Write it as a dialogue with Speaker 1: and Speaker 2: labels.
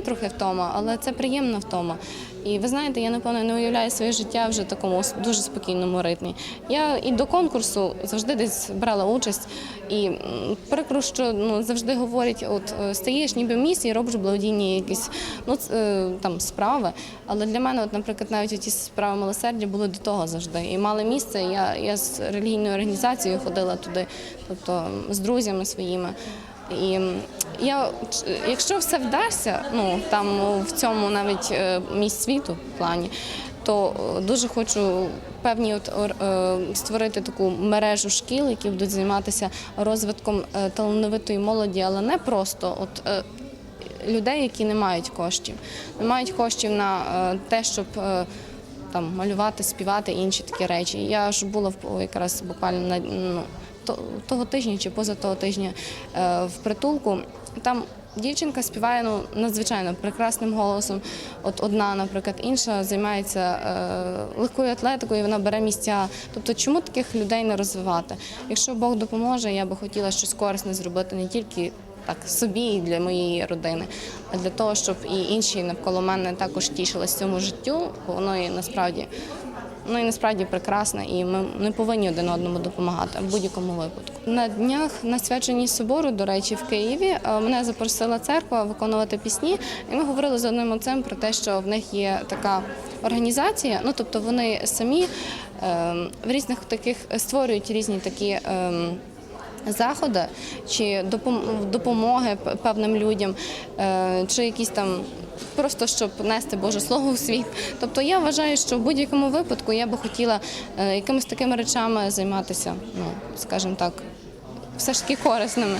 Speaker 1: трохи втома, але це приємна втома. І ви знаєте, я напевно не уявляю своє життя вже в такому дуже спокійному ритмі. Я і до конкурсу завжди десь брала участь, і прикро, що ну завжди говорять, от е, стаєш ніби в місті робиш благодійні якісь ну е, там справи. Але для мене, от, наприклад, навіть ті справи милосердя були до того завжди. І мали місце. Я, я з релігійною організацією ходила туди, тобто з друзями своїми. І я, якщо все вдасться, ну там в цьому навіть е, місць світу плані, то е, дуже хочу певні от е, створити таку мережу шкіл, які будуть займатися розвитком талановитої молоді, але не просто от. Людей, які не мають коштів, не мають коштів на те, щоб там малювати, співати інші такі речі. Я ж була в якраз буквально на ну, того тижня чи поза того тижня е, в притулку. Там дівчинка співає ну, надзвичайно прекрасним голосом. От одна, наприклад, інша займається е, легкою атлетикою, вона бере місця. Тобто, чому таких людей не розвивати? Якщо Бог допоможе, я би хотіла щось корисне зробити не тільки. Так, собі і для моєї родини, а для того, щоб і інші навколо мене також тішились цьому життю, бо воно є насправді Ну і насправді прекрасна, і ми не повинні один одному допомагати в будь-якому випадку. На днях на свяченні собору, до речі, в Києві е, мене запросила церква виконувати пісні, і ми говорили з одним отцем про те, що в них є така організація. Ну тобто вони самі е, в різних таких створюють різні такі. ем, заходи чи допом- допомоги певним людям, е, чи якісь там. Просто щоб нести Боже Слово у світ. Тобто я вважаю, що в будь-якому випадку я би хотіла е, якимись такими речами займатися, ну скажімо так, все ж таки корисними.